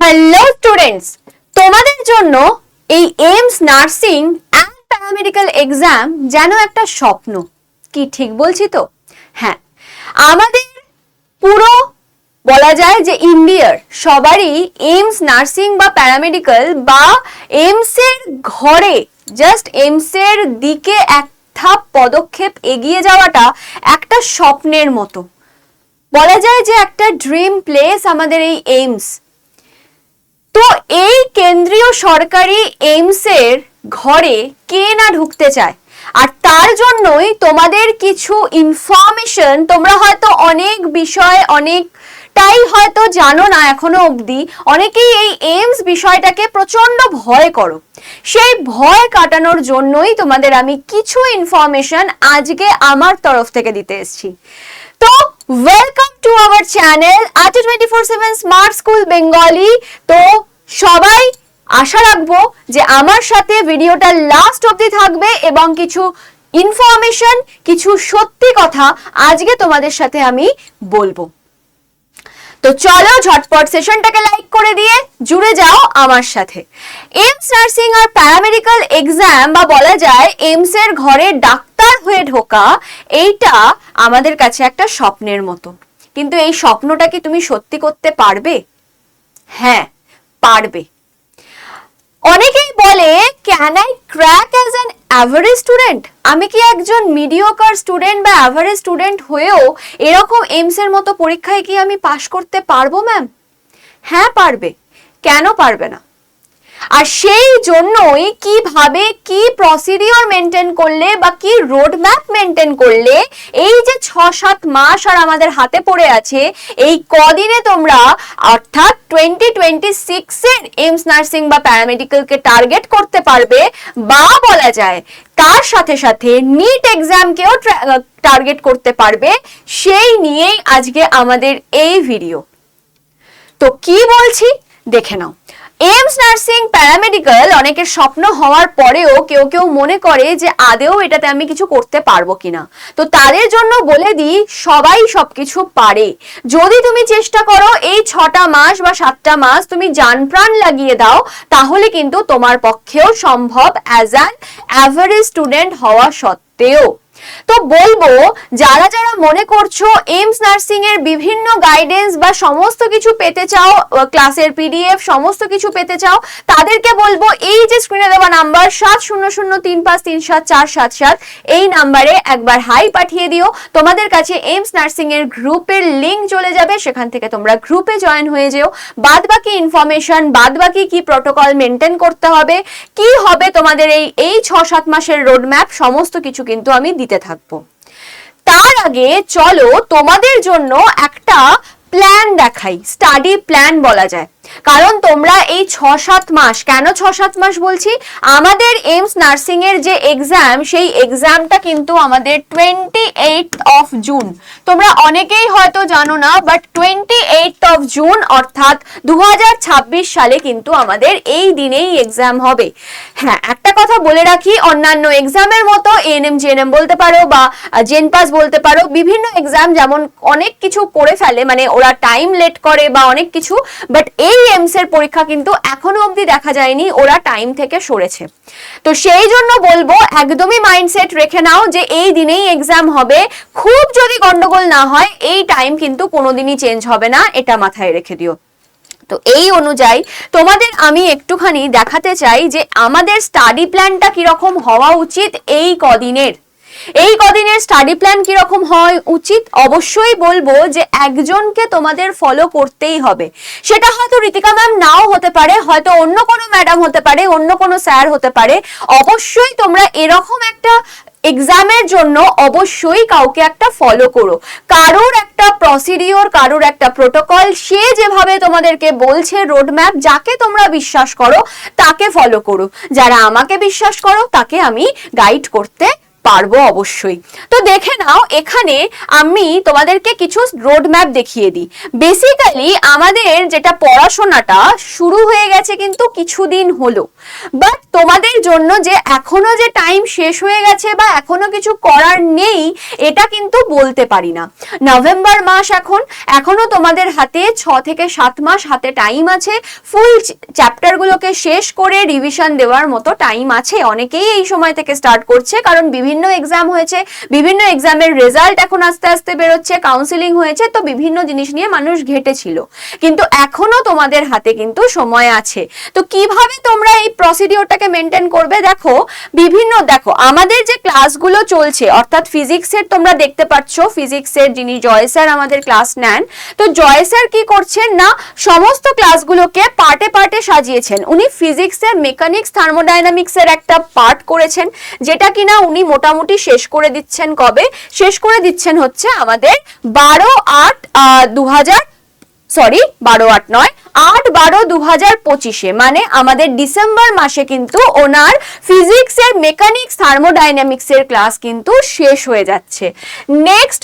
Hello students তোমাদের জন্য এই AIIMS nursing and paramedical exam যেন একটা স্বপ্ন। কি ঠিক বলছি তো? হ্যাঁ। আমাদের পুরো বলা যায় যে ইন্ডিয়ার সবারই এইমস নার্সিং বা প্যারামেডিক্যাল বা এইমসের ঘরে জাস্ট এইমসের দিকে এক ধাপ পদক্ষেপ এগিয়ে যাওয়াটা একটা স্বপ্নের মতো। বলা যায় যে একটা ড্রিম প্লেস আমাদের এই এইমস তো এই কেন্দ্রীয় সরকারি এইমসের ঘরে কে না ঢুকতে চায়? আর তার জন্যই তোমাদের কিছু ইনফরমেশন তোমরা হয়তো অনেক বিষয়, অনেকটাই হয়তো জানো না এখনও অবধি, অনেকেই এই এইমস বিষয়টাকে প্রচণ্ড ভয় করো। সেই ভয় কাটানোর জন্যই তোমাদের আমি কিছু ইনফরমেশন আজকে আমার তরফ থেকে দিতে এসেছি। তো welcome to our channel RT twenty four seven smart school Bengali তো সবাই আশা রাখব যে আমার সাথে ভিডিওটা লাস্ট অবধি থাকবে এবং কিছু ইনফরমেশন কিছু সত্যি কথা আজকে তোমাদের সাথে আমি বলব। তো চলো ঝটপট সেশনটাকে লাইক করে দিয়ে জুড়ে যাও আমার সাথে। এইমস নার্সিং আর প্যারামেডিক্যাল এক্সাম বা বলা যায় এইমস এর ঘরে ডাক্তার হয়ে ঢোকা, এইটা আমাদের কাছে একটা স্বপ্নের মতো। কিন্তু এই স্বপ্নটা কি তুমি সত্যি করতে পারবে? হ্যাঁ পারবে। অনেকেই বলে can I crack as an average student আমি কি একজন মিডিওকার স্টুডেন্ট বা অ্যাভারেজ স্টুডেন্ট হয়েও এরকম এইমস এর মতো পরীক্ষায় কি আমি পাশ করতে পারব ম্যাম হ্যাঁ পারবে। কেন পারবে না? আর সেই জন্যই কীভাবে কি প্রসিডিওর মেনটেন করলে বা কি রোড ম্যাপ মেনটেন করলে এই যে ছ সাত মাস আর আমাদের হাতে পড়ে আছে, এই কদিনে তোমরা অর্থাৎ টোয়েন্টি টোয়েন্টি সিক্সের এইমস নার্সিং বা প্যারামেডিক্যালকে টার্গেট করতে পারবে বা বলা যায় তার সাথে সাথে নিট এক্সামকেও টার্গেট করতে পারবে। সেই নিয়েই আজকে আমাদের এই ভিডিও তো কি বলছি? দেখে নাও। এইমস নার্সিং প্যারামেডিক্যাল অনেকের স্বপ্ন হওয়ার পরেও কেউ কেউ মনে করে যে আদেও এটাতে আমি কিছু করতে পারব কিনা। তো তাদের জন্য বলে দিই, সবাই সবকিছু পারে। যদি তুমি চেষ্টা করো এই ছটা মাস বা সাতটা মাস তুমি যান প্রাণ লাগিয়ে দাও, তাহলে কিন্তু তোমার পক্ষেও সম্ভব অ্যাজ অ্যান অ্যাভারেজ স্টুডেন্ট হওয়া সত্ত্বেও। তো বলব, যারা যারা মনে করছ এইমস নার্সিং এর বিভিন্ন গাইডেন্স বা সমস্ত কিছু পেতে চাও ক্লাসের পিডিএফ সমস্ত কিছু পেতে চাও, তাদেরকে বলব এই যে স্ক্রিনে দেওয়া নাম্বার সাত শূন্য শূন্য তিন পাঁচ তিন সাত চার সাত সাত, এই নাম্বারে একবার হাই পাঠিয়ে দিও। তোমাদের কাছে এইমস নার্সিং এর গ্রুপের লিঙ্ক চলে যাবে, সেখান থেকে তোমরা গ্রুপে জয়েন হয়ে যেও। বাদ বাকি ইনফরমেশন বাদ বাকি কি প্রোটোকল মেনটেন করতে হবে, কি হবে তোমাদের এই এই ছ সাত মাসের রোড ম্যাপ সমস্ত কিছু কিন্তু আমি দিতে থাকব। তার আগে চলো তোমাদের জন্য একটা প্ল্যান দেখাই স্টাডি প্ল্যান বলা যায়। কারণ তোমরা এই ছ সাত মাস, কেন ছ সাত মাস বলছি? আমাদের এইমস নার্সিং এর যে এক্সাম সেই এক্সামটা কিন্তু আমাদের টোয়েন্টি অফ জুন তোমরা অনেকেই হয়তো জানো না বাট টোয়েন্টি অফ জুন অর্থাৎ দু সালে কিন্তু আমাদের এই দিনেই এক্সাম হবে। হ্যাঁ একটা কথা বলে রাখি, অন্যান্য এক্সামের মতো এএনএম জিএনএম বলতে পারো বা জেন পাস বলতে পারো, বিভিন্ন এক্সাম যেমন অনেক কিছু করে ফেলে মানে ওরা টাইম লেট করে বা অনেক কিছু বাট এই এইমস এর পরীক্ষা কিন্তু এখনও অবধি দেখা যায়নি, ওরা টাইম থেকে সরেছে। তো সেই জন্য বলব, একদমই মাইন্ডসেট রেখে নাও যে এই দিনেই এক্সাম হবে। খুব যদি গন্ডগোল না হয়, এই টাইম কিন্তু কোনোদিনই চেঞ্জ হবে না, এটা মাথায় রেখে দিও। তো এই অনুযায়ী তোমাদের আমি একটুখানি দেখাতে চাই যে আমাদের স্টাডি প্ল্যানটা কীরকম হওয়া উচিত এই কদিনের। এই কদিনের স্টাডি প্ল্যান কীরকম হয় উচিত? অবশ্যই বলব যে একজনকে তোমাদের ফলো করতেই হবে। সেটা হয়তো ঋতিকা ম্যাম নাও হতে পারে, হয়তো অন্য কোনো ম্যাডাম হতে পারে, অন্য কোনো স্যার হতে পারে। অবশ্যই তোমরা এরকম একটা এক্সামের জন্য অবশ্যই কাউকে একটা ফলো করো। কারোর একটা প্রসিডিওর কারোর একটা প্রোটোকল সে যেভাবে তোমাদেরকে বলছে রোডম্যাপ যাকে তোমরা বিশ্বাস করো, তাকে ফলো করো। যারা আমাকে বিশ্বাস করো, তাকে আমি গাইড করতে পারব অবশ্যই। তো দেখে নাও, এখানে আমি তোমাদেরকে কিছু রোড ম্যাপ দেখিয়ে দিই। বেসিক্যালি আমাদের যেটা পড়াশোনাটা শুরু হয়ে গেছে কিন্তু কিছুদিন হলো। বাট তোমাদের জন্য যে এখনও যে টাইম শেষ হয়ে গেছে বা এখনও কিছু করার নেই, এটা কিন্তু বলতে পারি না। নভেম্বর মাস এখন, এখনও তোমাদের হাতে ছ থেকে সাত মাস হাতে টাইম আছে। ফুল চ্যাপ্টারগুলোকে শেষ করে রিভিশন দেওয়ার মতো টাইম আছে। অনেকেই এই সময় থেকে স্টার্ট করছে, কারণ বিভিন্ন এক্সাম হয়েছে, বিভিন্ন এক্সামের রেজাল্ট এখন আস্তে আস্তে বেরোচ্ছে কাউন্সিলিং হয়েছে, তো বিভিন্ন জিনিস নিয়ে মানুষ ঘেটেছিল। কিন্তু এখনও তোমাদের হাতে কিন্তু সময় আছে। তো কীভাবে তোমরা এই প্রসিডিওরটাকে মেনটেন করবে, দেখো, বিভিন্ন, দেখো, আমাদের যে ক্লাসগুলো চলছে, অর্থাৎ ফিজিক্সের তোমরা দেখতে পাচ্ছ ফিজিক্সের যিনি জয় স্যার আমাদের ক্লাস নেন, তো জয় স্যার কি করছেন না, সমস্ত ক্লাসগুলোকে পার্টে পার্টে সাজিয়েছেন। উনি ফিজিক্সের মেকানিক্স থার্মোডাইনামিক্সের একটা পার্ট করেছেন, যেটা কিনা উনি মোটামুটি শেষ করে দিচ্ছেন কবে? শেষ করে দিচ্ছেন হচ্ছে আমাদের বারো আট দু হাজার সরি বারো আট নয়, আট বারো দু হাজার পঁচিশে মানে আমাদের ডিসেম্বর মাসে কিন্তু ওনার ফিজিক্সের, মেকানিক্স, থার্মোডাইনামিক্সের ক্লাস কিন্তু শেষ হয়ে যাচ্ছে। নেক্সট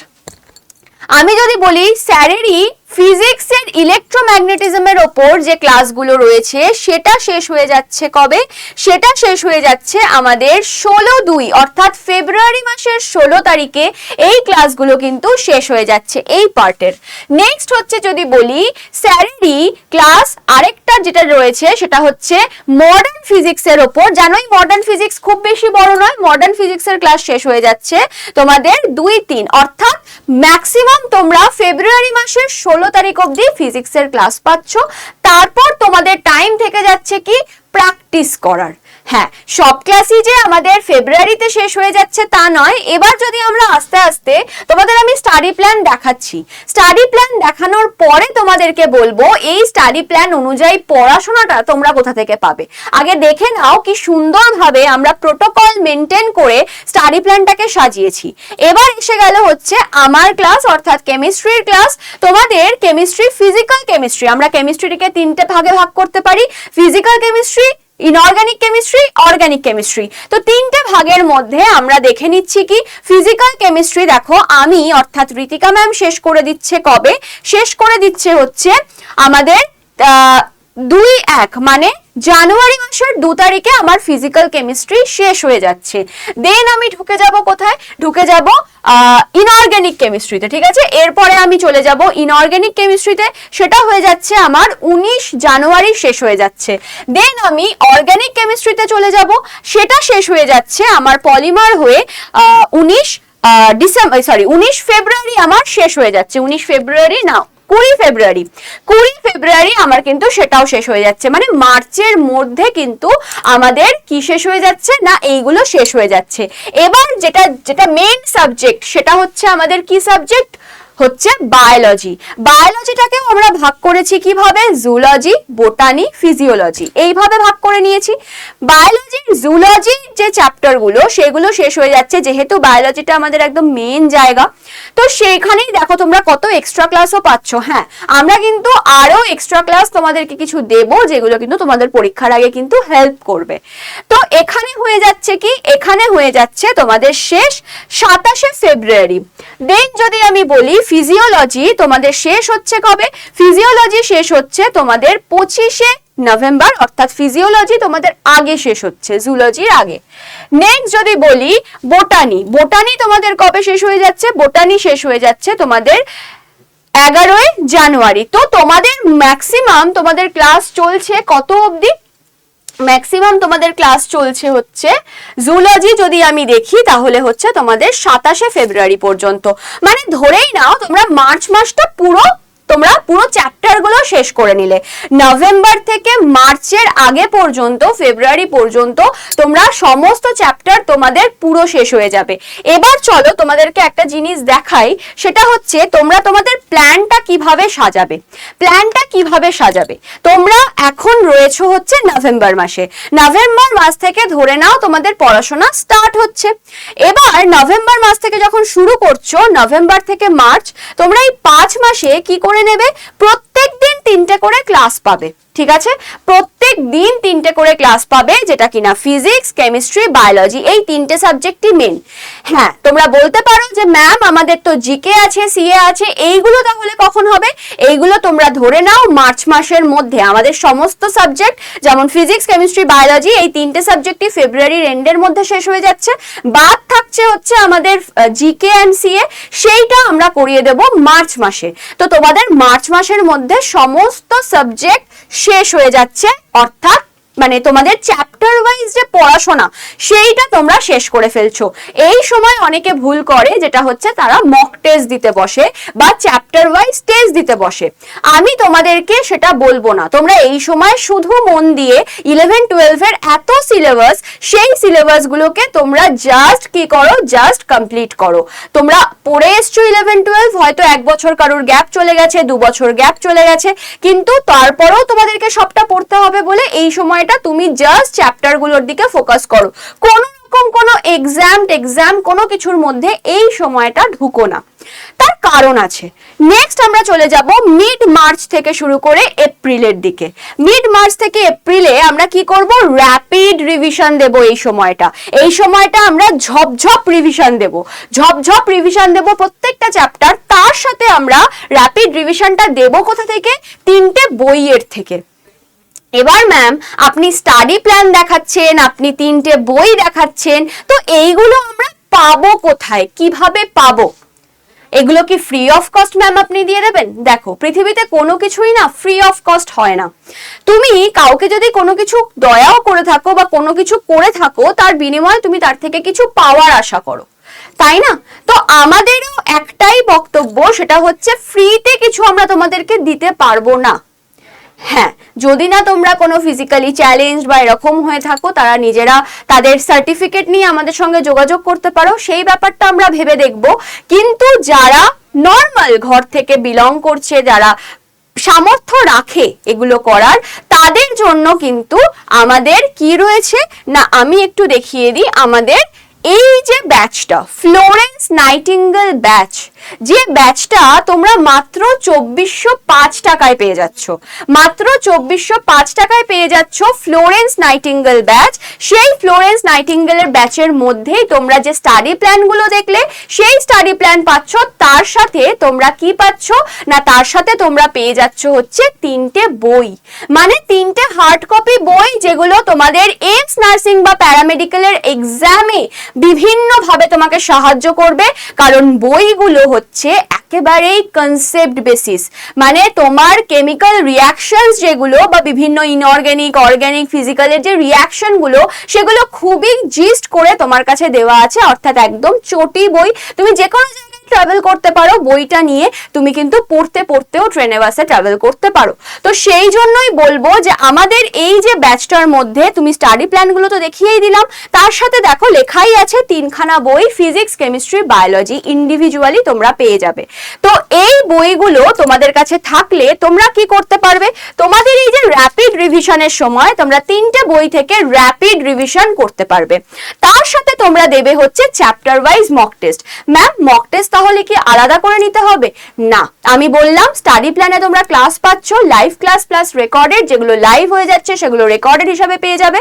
আমি যদি বলি স্যারেরই ফিজিক্সের ইলেকট্রোম্যাগনেটিজমের ওপর যে ক্লাসগুলো রয়েছে, সেটা শেষ হয়ে যাচ্ছে কবে? সেটা শেষ হয়ে যাচ্ছে আমাদের ষোলো দুই, অর্থাৎ ফেব্রুয়ারি মাসের ষোলো তারিখে এই ক্লাসগুলো কিন্তু শেষ হয়ে যাচ্ছে এই পার্টের নেক্সট হচ্ছে যদি বলি, স্যারেরই ক্লাস আরেকটা যেটা রয়েছে, সেটা হচ্ছে মডার্ন ফিজিক্সের ওপর। জানোই মডার্ন ফিজিক্স খুব বেশি বড় নয় মডার্ন ফিজিক্সের ক্লাস শেষ হয়ে যাচ্ছে তোমাদের দুই তিন, অর্থাৎ ম্যাক্সিমাম তোমরা ফেব্রুয়ারি মাসের ষোলো তারিখ অবধি ফিজিক্সের ক্লাস পাচ্ছ। তারপর তোমাদের টাইম থেকে যাচ্ছে কি? প্র্যাকটিস করার। হ্যাঁ সব ক্লাসই যে আমাদের ফেব্রুয়ারিতে শেষ হয়ে যাচ্ছে তা নয়। এবার যদি আমরা আস্তে আস্তে তোমাদের আমি স্টাডি প্ল্যান দেখাচ্ছি। স্টাডি প্ল্যান দেখানোর পরে তোমাদেরকে বলব, এই স্টাডি প্ল্যান অনুযায়ী পড়াশোনাটা তোমরা কোথা থেকে পাবে? আগে দেখে নাও কি সুন্দরভাবে আমরা প্রোটোকল মেনটেন করে স্টাডি প্ল্যানটাকে সাজিয়েছি। এবার এসে গেল হচ্ছে আমার ক্লাস অর্থাৎ কেমিস্ট্রির ক্লাস তোমাদের কেমিস্ট্রি ফিজিক্যাল কেমিস্ট্রি আমরা কেমিস্ট্রিটিকে তিনটে ভাগে ভাগ করতে পারি। Physical chemistry inorganic chemistry organic chemistry তো তিনটে ভাগের মধ্যে আমরা দেখে নিচ্ছি কি? ফিজিক্যাল কেমিস্ট্রি দেখো, আমি অর্থাৎ ঋতিকা ম্যাম শেষ করে দিচ্ছে কবে? শেষ করে দিচ্ছে হচ্ছে আমাদের দুই এক মানে জানুয়ারি মাসের দু তারিখে আমার ফিজিক্যাল কেমিস্ট্রি শেষ হয়ে যাচ্ছে। দেন আমি ঢুকে যাব কোথায়? ঢুকে যাব ইনঅর্গানিক কেমিস্ট্রিতে ঠিক আছে? এরপরে আমি চলে যাব ইনঅর্গ্যানিক কেমিস্ট্রিতে সেটা হয়ে যাচ্ছে আমার উনিশ জানুয়ারি শেষ হয়ে যাচ্ছে। দেন আমি অর্গ্যানিক কেমিস্ট্রিতে চলে যাব। সেটা শেষ হয়ে যাচ্ছে আমার পলিমার হয়ে উনিশ ডিসেম্বর সরি উনিশ ফেব্রুয়ারি আমার শেষ হয়ে যাচ্ছে। উনিশ ফেব্রুয়ারি না কুড়ি ফেব্রুয়ারি। কুড়ি ফেব্রুয়ারি আমার কিন্তু সেটাও শেষ হয়ে যাচ্ছে। মানে মার্চের মধ্যে কিন্তু আমাদের কি শেষ হয়ে যাচ্ছে না এইগুলো শেষ হয়ে যাচ্ছে। এবার যেটা যেটা মেন সাবজেক্ট সেটা হচ্ছে আমাদের কি সাবজেক্ট হচ্ছে বায়োলজি বায়োলজিটাকেও আমরা ভাগ করেছি কীভাবে? জুলজি বোটানি ফিজিওলজি এইভাবে ভাগ করে নিয়েছি। বায়োলজির জুলজির যে চ্যাপ্টারগুলো সেগুলো শেষ হয়ে যাচ্ছে, যেহেতু বায়োলজিটা আমাদের একদম মেন জায়গা। তো সেইখানেই দেখো তোমরা কত এক্সট্রা ক্লাসও পাচ্ছ হ্যাঁ। আমরা কিন্তু আরও এক্সট্রা ক্লাস তোমাদেরকে কিছু দেব, যেগুলো কিন্তু তোমাদের পরীক্ষার আগে কিন্তু হেল্প করবে। তো এখানে হয়ে যাচ্ছে কি? এখানে হয়ে যাচ্ছে তোমাদের শেষ সাতাশে ফেব্রুয়ারি। দেন যদি আমি বলি ফিজিওলজি তোমাদের শেষ হচ্ছে কবে? ফিজিওলজি শেষ হচ্ছে তোমাদের পঁচিশে নভেম্বর, অর্থাৎ ফিজিওলজি তোমাদের আগে শেষ হচ্ছে জুলজির আগে। নেক্সট যদি বলি বোটানি বোটানি তোমাদের কবে শেষ হয়ে যাচ্ছে? বোটানি শেষ হয়ে যাচ্ছে তোমাদের এগারোই জানুয়ারি। তো তোমাদের ম্যাক্সিমাম তোমাদের ক্লাস চলছে কত অবধি? ম্যাক্সিমাম তোমাদের ক্লাস চলছে হচ্ছে জুলজি যদি আমি দেখি, তাহলে হচ্ছে তোমাদের সাতাশে ফেব্রুয়ারি পর্যন্ত। মানে ধরেই নাও তোমরা মার্চ মাসটা পুরো তোমরা পুরো চ্যাপ্টারগুলো শেষ করে নিলে। নভেম্বর থেকে মার্চের আগে পর্যন্ত ফেব্রুয়ারি পর্যন্ত তোমরা সমস্ত চ্যাপ্টার তোমাদের পুরো শেষ হয়ে যাবে। এবার চলো তোমাদেরকে একটা জিনিস দেখাই, সেটা হচ্ছে তোমরা তোমাদের প্ল্যানটা কীভাবে সাজাবে। প্ল্যানটা কীভাবে সাজাবে? তোমরা এখন রয়েছো হচ্ছে নভেম্বর মাসে। নভেম্বর মাস থেকে ধরে নাও তোমাদের পড়াশোনা স্টার্ট হচ্ছে। এবার নভেম্বর মাস থেকে যখন শুরু করছ নভেম্বর থেকে মার্চ তোমরা এই পাঁচ মাসে কি করে নেবে। প্রত্যেক দিন তিনটে করে ক্লাস পাবে, ঠিক আছে? প্রত্যেক দিন তিনটে করে ক্লাস পাবে যেটা কিনা ফিজিক্স কেমিস্ট্রি বায়োলজি এই তিনটে সাবজেক্টই মেন হ্যাঁ তোমরা বলতে পারো যে ম্যাম আমাদের তো জিকে আছে সিএ আছে, এইগুলো তাহলে কখন হবে? এইগুলো তোমরা ধরে নাও মার্চ মাসের মধ্যে। আমাদের সমস্ত সাবজেক্ট যেমন ফিজিক্স কেমিস্ট্রি বায়োলজি এই তিনটে সাবজেক্টই ফেব্রুয়ারির এন্ডের মধ্যে শেষ হয়ে যাচ্ছে। বাদ থাকছে হচ্ছে আমাদের জিকে অ্যান্ড সিএ সেইটা আমরা করিয়ে দেব মার্চ মাসে। তো তোমাদের মার্চ মাসের মধ্যে সমস্ত সাবজেক্ট শেষ হয়ে যাচ্ছে অর্থাৎ মানে তোমাদের চ্যাপ্টার ওয়াইজ যে পড়াশোনা, সেইটা তোমরা শেষ করে ফেলছো। এই সময় অনেকে ভুল করে, যেটা হচ্ছে তারা মক টেস্ট দিতে বসে বা চ্যাপ্টার ওয়াইজ টেস্ট দিতে বসে। আমি তোমাদেরকে সেটা বলব না। তোমরা এই সময় শুধু মন দিয়ে ইলেভেন টুয়েলভের এত সিলেবাস সেই সিলেবাস গুলোকে তোমরা জাস্ট কি করো জাস্ট কমপ্লিট করো। তোমরা পড়ে এসছো ইলেভেন টুয়েলভ হয়তো এক বছর কারোর গ্যাপ চলে গেছে, দু বছর গ্যাপ চলে গেছে, কিন্তু তারপরেও তোমাদেরকে সবটা পড়তে হবে বলে এই সময়টা তুমি জাস্ট চ্যাপ্টারগুলোর দিকে ফোকাস করো। কোনো রকম কোনো এক্সাম এক্সাম কোনো কিছুর মধ্যে এই সময়টা ঢুকো না। তার কারণ আছে। নেক্সট আমরা চলে যাব মিড মার্চ থেকে শুরু করে এপ্রিলের দিকে। মিড মার্চ থেকে এপ্রিলে আমরা কি করব? র্যাপিড রিভিশন দেব এই সময়টা। এই সময়টা আমরা ঝপঝপ রিভিশন দেব। ঝপঝপ রিভিশন দেব প্রত্যেকটা চ্যাপ্টার তার সাথে আমরা র্যাপিড রিভিশনটা দেব কোথা থেকে? তিনটে বইয়ের থেকে। এবার ম্যাম আপনি স্টাডি প্ল্যান দেখাচ্ছেন, আপনি তিনটে বই দেখাচ্ছেন, তো এইগুলো আমরা পাবো কোথায়? কীভাবে পাবো? এগুলো কি ফ্রি অফ কস্ট ম্যাম আপনি দিয়ে দেবেন? দেখো, পৃথিবীতে কোনো কিছুই না ফ্রি অফ কস্ট হয় না। তুমি কাউকে যদি কোনো কিছু দয়াও করে থাকো বা কোনো কিছু করে থাকো, তার বিনিময়ে তুমি তার থেকে কিছু পাওয়ার আশা করো। তাই না? তো আমাদেরও একটাই বক্তব্য, সেটা হচ্ছে ফ্রিতে কিছু আমরা তোমাদেরকে দিতে পারব না। হ্যাঁ যদি না তোমরা কোনো ফিজিক্যালি চ্যালেঞ্জ বা এরকম হয়ে থাকো, তারা নিজেরা তাদের সার্টিফিকেট নিয়ে আমাদের সঙ্গে যোগাযোগ করতে পারো। সেই ব্যাপারটা আমরা ভেবে দেখব। কিন্তু যারা নর্মাল ঘর থেকে বিলং করছে, যারা সামর্থ্য রাখে এগুলো করার, তাদের জন্য কিন্তু আমাদের কি রয়েছে? না, আমি একটু দেখিয়ে দিই। আমাদের এই যে ব্যাচটা ফ্লোরেন্স নাইটিঙ্গেল ব্যাচ যে ব্যাচটা তোমরা মাত্র চব্বিশশো পাঁচ টাকায় পেয়ে যাচ্ছ। মাত্র চব্বিশশো পাঁচ টাকায় পেয়ে যাচ্ছ ফ্লোরেন্স নাইটিঙ্গেল ব্যাচ সেই ফ্লোরেন্স নাইটিঙ্গেলের ব্যাচের মধ্যেই তোমরা যে স্টাডি প্ল্যানগুলো দেখলে, সেই স্টাডি প্ল্যান পাচ্ছ। তার সাথে তোমরা কি পাচ্ছ? না, তার সাথে তোমরা পেয়ে যাচ্ছ হচ্ছে তিনটে বই। মানে তিনটে হার্ড কপি বই যেগুলো তোমাদের এইমস নার্সিং বা প্যারামেডিক্যালের এক্সামে বিভিন্নভাবে তোমাকে সাহায্য করবে, কারণ বইগুলো হচ্ছে একেবারেই কনসেপ্ট বেসিস মানে তোমার কেমিক্যাল রিয়াকশনস যেগুলো বা বিভিন্ন ইনঅর্গ্যানিক অর্গ্যানিক ফিজিক্যালের যে রিয়াকশনগুলো সেগুলো খুবই জিস্ট করে তোমার কাছে দেওয়া আছে, অর্থাৎ একদম চটি বই। তুমি যে কোনো ট্রাভেল করতে পারো, বইটা নিয়ে তুমি কিন্তু পড়তে পড়তেও ট্রেনে বাসে ট্রাভেল করতে পারো। তো সেই জন্যই বলব যে আমাদের এই যে ব্যাচটার মধ্যে তুমি স্টাডি প্ল্যানগুলো তো দেখিয়েই দিলাম, তার সাথে দেখো লেখাই আছে তিনখানা বই ফিজিক্স কেমিস্ট্রি বায়োলজি ইন্ডিভিজুয়ালি তোমরা পেয়ে যাবে। তো এই বইগুলো তোমাদের কাছে থাকলে তোমরা কি করতে পারবে? তোমাদের এই যে র্যাপিড রিভিশনের সময় তোমরা তিনটে বই থেকে র্যাপিড রিভিশন করতে পারবে। তার সাথে তোমরা দেবে হচ্ছে chapter wise mock test ma'am mock test তাহলে কি আলাদা করে নিতে হবে? না, আমি বললাম স্টাডি প্ল্যানে তোমরা ক্লাস পাচ্ছ লাইভ ক্লাস প্লাস রেকর্ডেড যেগুলো লাইভ হয়ে যাচ্ছে, সেগুলো রেকর্ডেড হিসাবে পেয়ে যাবে।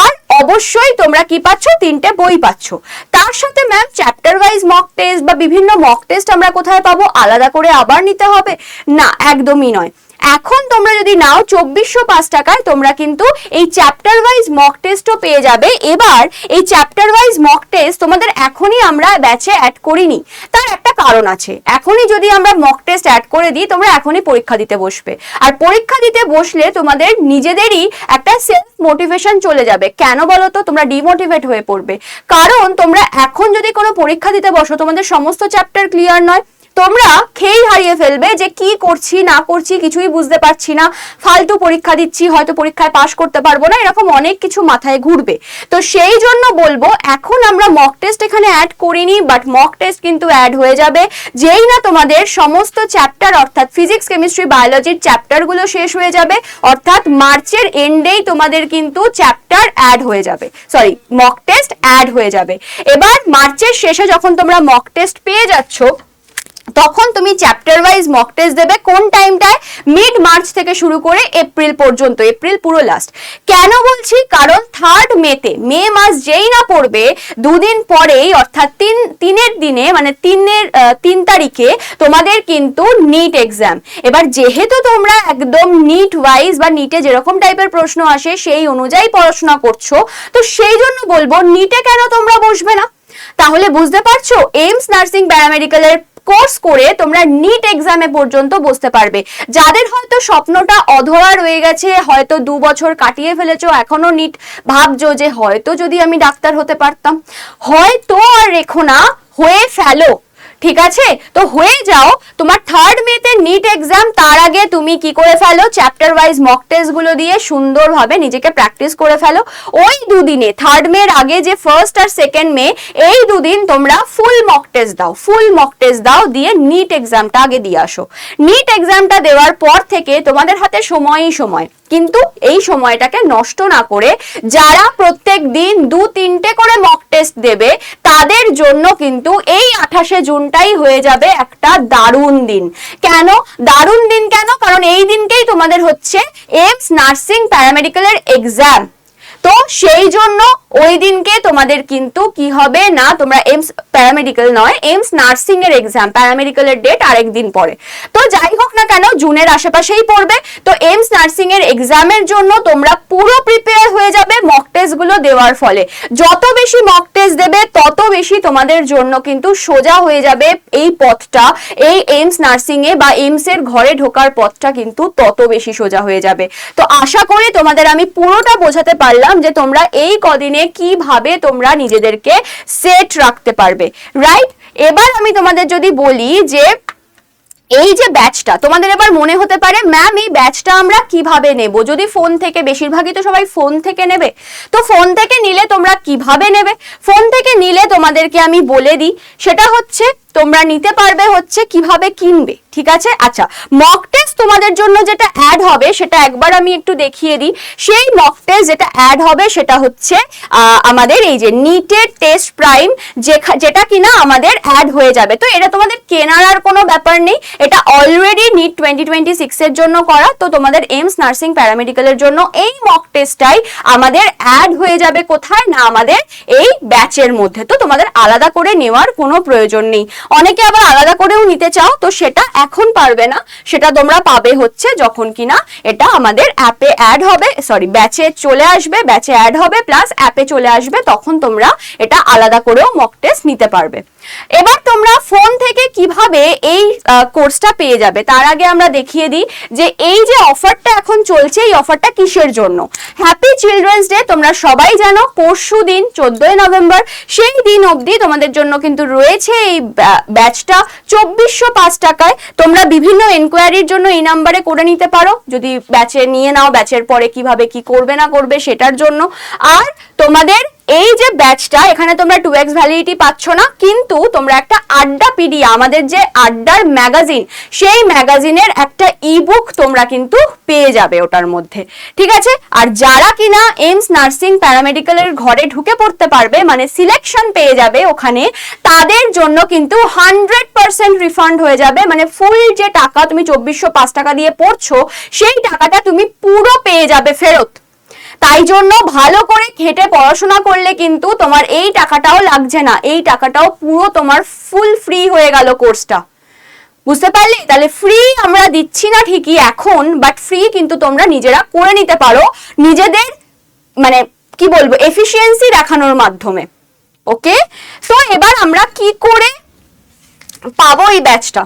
আর অবশ্যই তোমরা কি পাচ্ছ? তিনটে বই পাচ্ছ। তার সাথে ma'am chapter wise mock test বা বিভিন্ন মক টেস্ট আমরা কোথায় পাবো? আলাদা করে আবার নিতে হবে। না, একদমই নয়। এখন তোমরা যদি নাও চব্বিশশো পাঁচ টাকায়, তোমরা কিন্তু এই চ্যাপ্টার ওয়াইজ মক টেস্টও পেয়ে যাবে। এবার এই চ্যাপ্টার ওয়াইজ মক টেস্ট তোমাদের এখনই আমরা ব্যাচে অ্যাড করিনি। তার একটা কারণ আছে। এখনই যদি আমরা মক টেস্ট অ্যাড করে দিই, তোমরা এখনই পরীক্ষা দিতে বসবে। আর পরীক্ষা দিতে বসলে তোমাদের নিজেদেরই একটা সেলফ মোটিভেশন চলে যাবে। কেন বলো তো? তোমরা ডিমোটিভেট হয়ে পড়বে। কারণ তোমরা এখন যদি কোনো পরীক্ষা দিতে বসো, তোমাদের সমস্ত চ্যাপ্টার ক্লিয়ার নয়। তোমরা খেয়েই হারিয়ে ফেলবে যে কি করছি, না করছি, কিছুই বুঝতে পারছি না। ফালতু পরীক্ষা দিচ্ছি, হয়তো পরীক্ষায় পাশ করতে পারব না, এরকম অনেক কিছু মাথায় ঘুরবে। তো সেই জন্য বলব, এখন আমরা মক টেস্ট এখানে অ্যাড করিনি বাট মক টেস্ট কিন্তু অ্যাড হয়ে যাবে। যেই না তোমাদের সমস্ত চ্যাপ্টার অর্থাৎ ফিজিক্স কেমিস্ট্রি বায়োলজির চ্যাপ্টারগুলো শেষ হয়ে যাবে, অর্থাৎ মার্চের এন্ডেই তোমাদের কিন্তু চ্যাপ্টার অ্যাড হয়ে যাবে। সরি মক টেস্ট অ্যাড হয়ে যাবে। এবার মার্চের শেষে যখন তোমরা মক টেস্ট পেয়ে যাচ্ছ তখন তুমি চ্যাপ্টার ওয়াইজ মক টেস্ট দেবে কোন টাইমটায় মিড মার্চ থেকে শুরু করে এপ্রিল পর্যন্ত এপ্রিল পুরো লাস্ট কেন বলছি? কারণ থার্ড মেতে মে মাস যেই না পড়বে, দুদিন পরেই, অর্থাৎ তিন, তিনের দিনে মানে তিনের তিন তারিখে তোমাদের কিন্তু নিট এক্সাম এবার যেহেতু তোমরা একদম নিট ওয়াইজ বা নিটে যেরকম টাইপের প্রশ্ন আসে, সেই অনুযায়ী পড়াশোনা করছ, তো সেই জন্য বলব নিটে কেন তোমরা বসবে না? তাহলে বুঝতে পারছ এইমস নার্সিং প্যারামেডিক্যালের কোর্স করে তোমরা নিট এক্সামে পর্যন্ত বসতে পারবে। যাদের হয়তো স্বপ্নটা অধরা রয়ে গেছে, হয়তো দু বছর কাটিয়ে ফেলেছো, এখনও নিট ভাবছ যে হয়তো যদি আমি ডাক্তার হতে পারতাম। হয়তো আর রেখো না, হয়ে ফেলো। ঠিক আছে? তো হয়ে যাও, তোমার থার্ড মেতে নিট এক্সাম তার আগে তুমি কি করে ফেলো? চ্যাপ্টার ওয়াইজ মক টেস্টগুলো দিয়ে সুন্দরভাবে নিজেকে প্র্যাকটিস করে ফেলো। ওই দুদিনে থার্ড মের আগে যে ফার্স্ট আর সেকেন্ড মে এই দুদিন তোমরা ফুল মক টেস্ট দাও ফুল মক টেস্ট দাও, দিয়ে নিট এক্সামটা আগে দিয়ে আসো। নিট এক্সামটা দেওয়ার পর থেকে তোমাদের হাতে সময়ই সময়। কিন্তু এই সময়টাকে নষ্ট না করে যারা প্রত্যেক দিন দু তিনটে করে মক টেস্ট দেবে, তাদের জন্য কিন্তু এই আঠাশে জুনটাই হয়ে যাবে একটা দারুণ দিন। কেন? দারুণ দিন কেন? কারণ এই দিনকেই তোমাদের হচ্ছে এমস নার্সিং প্যারামেডিক্যালের এক্সাম তো সেই জন্য ওই দিনকে তোমাদের কিন্তু কি হবে না, তোমরা এমস প্যারামেডিক্যাল নয়, এমস নার্সিং এর এক্সাম প্যারামেডিক্যালের ডেট আরেক দিন পরে। তো যাই হোক না কেন, জুনের আশেপাশেই পড়বে। তো এমস নার্সিং এর এক্সামের জন্য তোমরা পুরো প্রিপেয়ার হয়ে যাবে মক টেস্টগুলো দেওয়ার ফলে। যত বেশি মক টেস্ট দেবে, তত বেশি তোমাদের জন্য কিন্তু সোজা হয়ে যাবে এই পথটা। এই এইমস নার্সিং এ বা এইমস এর ঘরে ঢোকার পথটা কিন্তু তত বেশি সোজা হয়ে যাবে। তো আশা করি তোমাদের আমি পুরোটা বোঝাতে পারলাম। যে তোমরা এই কদিনে কীভাবে তোমরা নিজেদেরকে সেট রাখতে পারবে রাইট এবার আমি তোমাদের যদি বলি যে এই যে ব্যাচটা, তোমাদের এবার মনে হতে পারে ম্যাম এই ব্যাচটা আমরা কীভাবে নেব? যদি ফোন থেকে, বেশিরভাগই তো সবাই ফোন থেকে নেবে, তো ফোন থেকে নিলে তোমরা কীভাবে নেবে? ফোন থেকে নিলে তোমাদেরকে আমি বলে দিই, সেটা হচ্ছে তোমরা নিতে পারবে হচ্ছে কীভাবে কিনবে, ঠিক আছে? আচ্ছা মক টেস্ট তোমাদের জন্য যেটা অ্যাড হবে, সেটা একবার আমি একটু দেখিয়ে দিই। সেই মক টেস্ট যেটা অ্যাড হবে, সেটা হচ্ছে আমাদের এই যে নিটের টেস্ট প্রাইম যেটা কিনা আমাদের অ্যাড হয়ে যাবে। তো এটা তোমাদের কেনার আর কোনো ব্যাপার নেই। এটা already NEET twenty twenty six এর জন্য করা। তো তোমাদের এমস নার্সিং প্যারামেডিক্যালের জন্য এই মক টেস্টটাই আমাদের অ্যাড হয়ে যাবে কোথায় না আমাদের এই ব্যাচের মধ্যে। তো তোমাদের আলাদা করে নেওয়ার কোনো প্রয়োজন নেই। অনেকে আবার আলাদা করেও নিতে চাও, তো সেটা এখন পারবে না। সেটা তোমরা পাবে হচ্ছে যখন কিনা এটা আমাদের অ্যাপে অ্যাড হবে। সরি ব্যাচে চলে আসবে ব্যাচে অ্যাড হবে প্লাস অ্যাপে চলে আসবে, তখন তোমরা এটা আলাদা করেও মক টেস্ট নিতে পারবে। এবার তোমরা ফোন থেকে কীভাবে এই কোর্সটা পেয়ে যাবে? তার আগে আমরা দেখিয়ে দিই যে এই যে অফারটা এখন চলছে, এই অফারটা কিসের জন্য? হ্যাপি চিলড্রেন্স ডে তোমরা সবাই জানো, পরশু দিন, চোদ্দই নভেম্বর, সেই দিন অবধি তোমাদের জন্য কিন্তু রয়েছে এই ব্যাচটা চব্বিশশো পাঁচ টাকায়। তোমরা বিভিন্ন এনকোয়ারির জন্য এই নাম্বারে করে নিতে পারো। যদি ব্যাচে নিয়ে নাও ব্যাচের পরে কীভাবে কি করবে, না করবে, সেটার জন্য। আর তোমাদের এই যে ব্যাচটা এখানে তোমরা টু এক্স ভ্যালিডিটি পাচ্ছ না, কিন্তু তোমরা একটা আড্ডা পিডি আমাদের যে আড্ডার ম্যাগাজিন সেই ম্যাগাজিনের একটা ইবুক তোমরা কিন্তু পেয়ে যাবে ওটার মধ্যে। ঠিক আছে? আর যারা কিনা এমস নার্সিং প্যারামেডিক্যালের ঘরে ঢুকে পড়তে পারবে মানে সিলেকশন পেয়ে যাবে ওখানে, তাদের জন্য কিন্তু হান্ড্রেড পার্সেন্ট রিফান্ড হয়ে যাবে। মানে ফুল যে টাকা তুমি চব্বিশশো পাঁচ টাকা দিয়ে পড়ছো, সেই টাকাটা তুমি পুরো পেয়ে যাবে ফেরত। তাই জন্য ভালো করে খেটে পড়াশোনা করলে কিন্তু তোমার এই টাকাটাও লাগছে না। এই টাকাটাও পুরো তোমার ফুল ফ্রি হয়ে গেল কোর্সটা বুঝতে পারলে? তাহলে ফ্রি আমরা দিচ্ছি না ঠিকই এখন বাট ফ্রি কিন্তু তোমরা নিজেরা করে নিতে পারো নিজেদের মানে কি বলব এফিসিয়েন্সি দেখানোর মাধ্যমে। ওকে তো এবার আমরা কি করে পাবো এই ব্যাচটা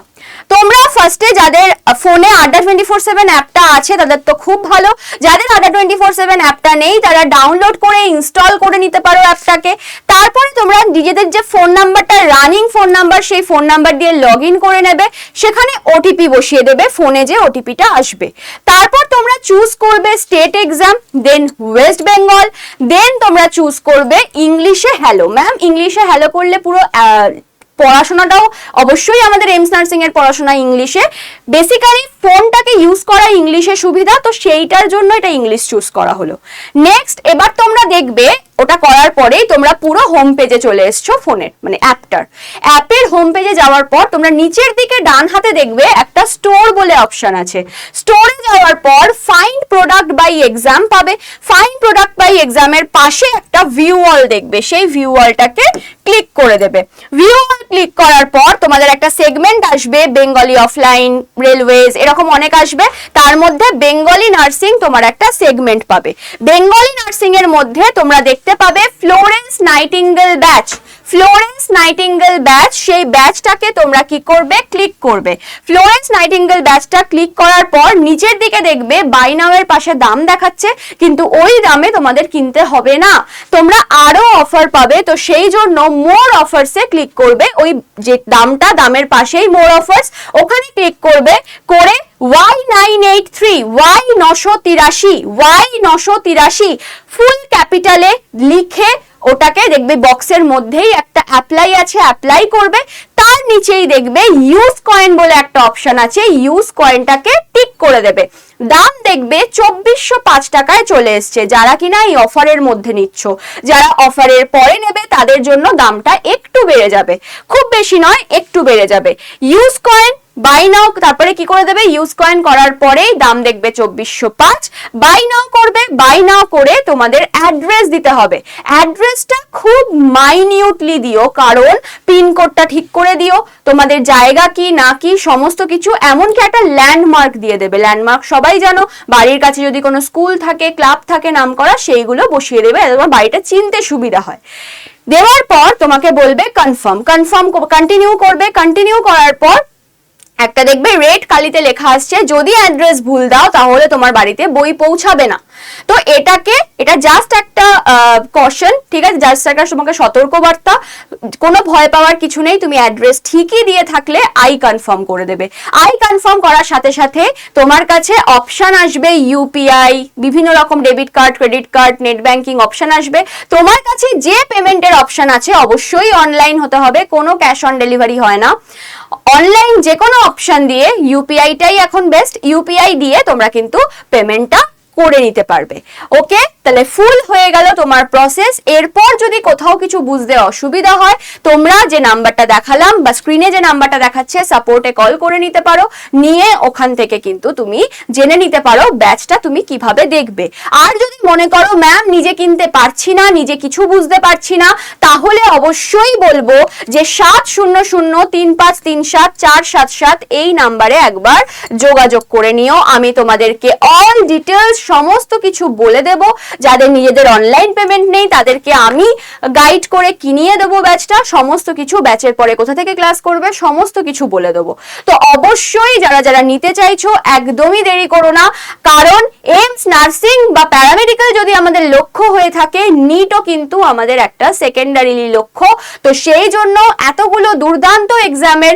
তোমরা ফার্স্টে যাদের ফোনে আড্ডা টোয়েন্টি ফোর সেভেন অ্যাপটা আছে, তাদের তো খুব ভালো। যাদের আড্ডা টোয়েন্টি ফোর সেভেন অ্যাপটা নেই, তারা ডাউনলোড করে ইনস্টল করে নিতে পারো অ্যাপটাকে। তারপরে তোমরা নিজেদের যে ফোন নাম্বারটা রানিং ফোন নাম্বার সেই ফোন নাম্বার দিয়ে লগ করে নেবে। সেখানে ওটিপি বসিয়ে দেবে ফোনে যে ওটিপিটা আসবে। তারপর তোমরা চুজ করবে state exam then West Bengal then তোমরা চুজ করবে ইংলিশে হ্যালো ম্যাম ইংলিশে হ্যালো করলে পুরো পড়াশোনাটাও অবশ্যই আমাদের এমস নার্সিং এর পড়াশোনা ইংলিশে। বেসিক্যালি ফোনটাকে ইউজ করা ইংলিশে সুবিধা, তো সেইটার জন্য এটা ইংলিশ চুজ করা হলো। নেক্সট এবার তোমরা দেখবে ওটা করার পরেই তোমরা পুরো হোম পেজে চলে এসছো ফোনের মানে অ্যাপটার অ্যাপের হোম পেজে যাওয়ার পর তোমরা নিচের দিকে ডান হাতে দেখবে একটা স্টোর বলে অপশন আছে। স্টোরে যাওয়ার পর ফাইন্ড প্রোডাক্ট বাই এক্সাম পাবে। ফাইন্ড প্রোডাক্ট বাই এক্সামের পাশে একটা ভিউ অল দেখবে, সেই ভিউ অলটাকে ক্লিক করে দেবে। ভিউ অল ক্লিক করার পর তোমাদের একটা সেগমেন্ট আসবে বেঙ্গলি অফলাইন রেলওয়েজ এরকম অনেক আসবে। তার মধ্যে বেঙ্গলি নার্সিং তোমার একটা সেগমেন্ট পাবে। বেঙ্গলি নার্সিং এর মধ্যে তোমরা দেখতে পাবে Florence Nightingale batch Florence Nightingale batch সেই ব্যাচটাকে তোমরা কি করবে? ক্লিক করবে। ফ্লোরেন্স নাইটিঙ্গেল ব্যাচটা ক্লিক করার পর নিচের দিকে দেখবে বাই পাশে দাম দেখাচ্ছে, কিন্তু ওই দামে তোমাদের কিনতে হবে না। তোমরা আরও অফার পাবে, তো সেই জন্য মোর অফার্সে ক্লিক করবে। ওই যে দামটা, দামের পাশেই মোর অফার্স ওখানে ক্লিক করবে। করে Y nine eight three Y নশো তিরাশি ওয়াই নশো তিরাশি ফুল ক্যাপিটালে লিখে ওটাকে দেখবে বক্সের মধ্যেই একটা অ্যাপ্লাই আছে অ্যাপ্লাই করবে, তার নিচেই দেখবে ইউজ কয়েন বলে একটা অপশন আছে ইউজ কয়েনটাকে টিক করে দেবে। দাম দেখবে চব্বিশশো পাঁচ টাকায় চলে এসছে। যারা কিনা এই অফারের মধ্যে নিচ্ছ, যারা অফারের পরে নেবে, তাদের জন্য দামটা একটু বেড়ে যাবে। খুব বেশি নয়, একটু বেড়ে যাবে। ইউজ কয়েন বাই নাও তারপরে কি করে দেবে? ইউজ কয়েন করার পরেই দাম দেখবে চব্বিশশো পাঁচ। বাই নাও করবে বাই নাও করে তোমাদের অ্যাড্রেস দিতে হবে। অ্যাড্রেসটা খুব মাইনিউটলি দিও, কারণ পিনকোডটা ঠিক করে দিও। তোমাদের জায়গা কি, না কি, সমস্ত কিছু, এমনকি একটা ল্যান্ডমার্ক দিয়ে দেবে। ল্যান্ডমার্ক সবাই জানো, বাড়ির কাছে যদি কোনো স্কুল থাকে ক্লাব থাকে নাম করা সেইগুলো বসিয়ে দেবে তোমার বাড়িটা চিনতে সুবিধা হয়। দেওয়ার পর তোমাকে বলবে কনফার্ম কনফার্ম কন্টিনিউ করবে। কন্টিনিউ করার পর একটা দেখবে রেড কালিতে লেখা আসছে, যদি অ্যাড্রেস ভুল দাও, তাহলে তোমার বাড়িতে বই পৌঁছাবে না। তো এটাকে, এটা জাস্ট একটা কশন ঠিক আছে? জাস্ট একটা তোমাকে সতর্কবার্তা। কোনো ভয় পাওয়ার কিছু নেই, তুমি অ্যাড্রেস ঠিকই দিয়ে থাকলে আই কনফার্ম করে দেবে। আই কনফার্ম করার সাথে সাথে তোমার কাছে অপশন আসবে ইউপিআই বিভিন্ন রকম debit card credit card net banking option আসবে। তোমার কাছে যে পেমেন্টের অপশন আছে, অবশ্যই অনলাইন হতে হবে, কোনো ক্যাশ অন ডেলিভারি হয় না। অনলাইন যে কোনো অপশন দিয়ে ইউপিআইটাই এখন বেস্ট ইউপিআই দিয়ে তোমরা কিন্তু পেমেন্টটা করে নিতে পারবে। ওকে তাহলে ফুল হয়ে গেল তোমার প্রসেস এরপর যদি কোথাও কিছু বুঝতে অসুবিধা হয়, তোমরা যে নাম্বারটা দেখালাম বা স্ক্রিনে যে নাম্বারটা দেখাচ্ছে সাপোর্টে কল করে নিতে পারো। নিয়ে ওখান থেকে কিন্তু তুমি জেনে নিতে পারো ব্যাচটা তুমি কীভাবে দেখবে। আর যদি মনে করো ম্যাম নিজে কিনতে পারছি না, নিজে কিছু বুঝতে পারছি না, তাহলে অবশ্যই বলব যে সাত শূন্য শূন্য তিন পাঁচ তিন সাত চার সাত সাত এই নাম্বারে একবার যোগাযোগ করে নিও। আমি তোমাদেরকে অল ডিটেলস সমস্ত কিছু বলে দেব। যাদের নিজেদের অনলাইন পেমেন্ট নেই, তাদেরকে আমি গাইড করে কিনিয়ে দেবো ব্যাচটা সমস্ত কিছু ব্যাচের পরে কোথা থেকে ক্লাস করবে, সমস্ত কিছু বলে দেবো। তো অবশ্যই যারা যারা নিতে চাইছো, একদমই দেরি করো না। কারণ এইমস নার্সিং বা প্যারামেডিক্যাল যদি আমাদের লক্ষ্য হয়ে থাকে নিটও কিন্তু আমাদের একটা সেকেন্ডারিলি লক্ষ্য। তো সেই জন্য এতগুলো দুর্দান্ত এক্সামের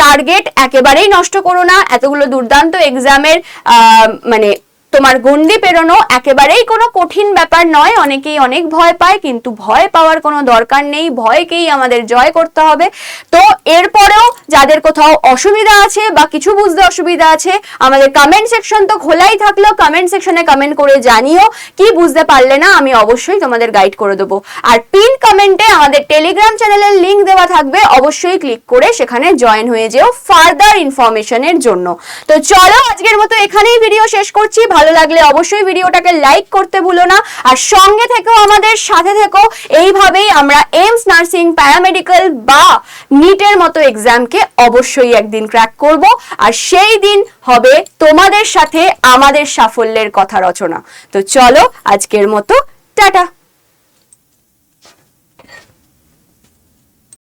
টার্গেট একেবারেই নষ্ট করো না। এতগুলো দুর্দান্ত এক্সামের মানে তোমার গন্ডি পেরোনো একেবারেই কোনো কঠিন ব্যাপার নয়। অনেকেই অনেক ভয় পায়, কিন্তু ভয় পাওয়ার কোনো দরকার নেই। ভয়কেই আমাদের জয় করতে হবে। তো এরপরেও যাদের কোথাও অসুবিধা আছে বা কিছু বুঝতে অসুবিধা আছে, আমাদের কমেন্ট সেকশন তো খোলাই থাকল। কমেন্ট সেকশনে কমেন্ট করে জানিও, কি বুঝতে পারলে না আমি অবশ্যই তোমাদের গাইড করে দেবো। আর পিন কমেন্টে আমাদের টেলিগ্রাম চ্যানেলের লিংক দেওয়া থাকবে, অবশ্যই ক্লিক করে সেখানে জয়েন হয়ে যেও ফার্দার ইনফরমেশনের জন্য। তো চলো আজকের মতো এখানেই ভিডিও শেষ করছি। ভালো লাগলে অবশ্যই ভিডিওটাকে লাইক করতে ভুলো না। আর সঙ্গে থেকেও আমাদের, সাথে থেকো। এইভাবেই আমরা এইমস নার্সিং প্যারামেডিক্যাল বা নিটের মতো এক্সামকে অবশ্যই একদিন ক্র্যাক করব। আর সেই দিন হবে তোমাদের সাথে আমাদের সাফল্যের কথা রচনা। তো চলো আজকের মতো, টাটা!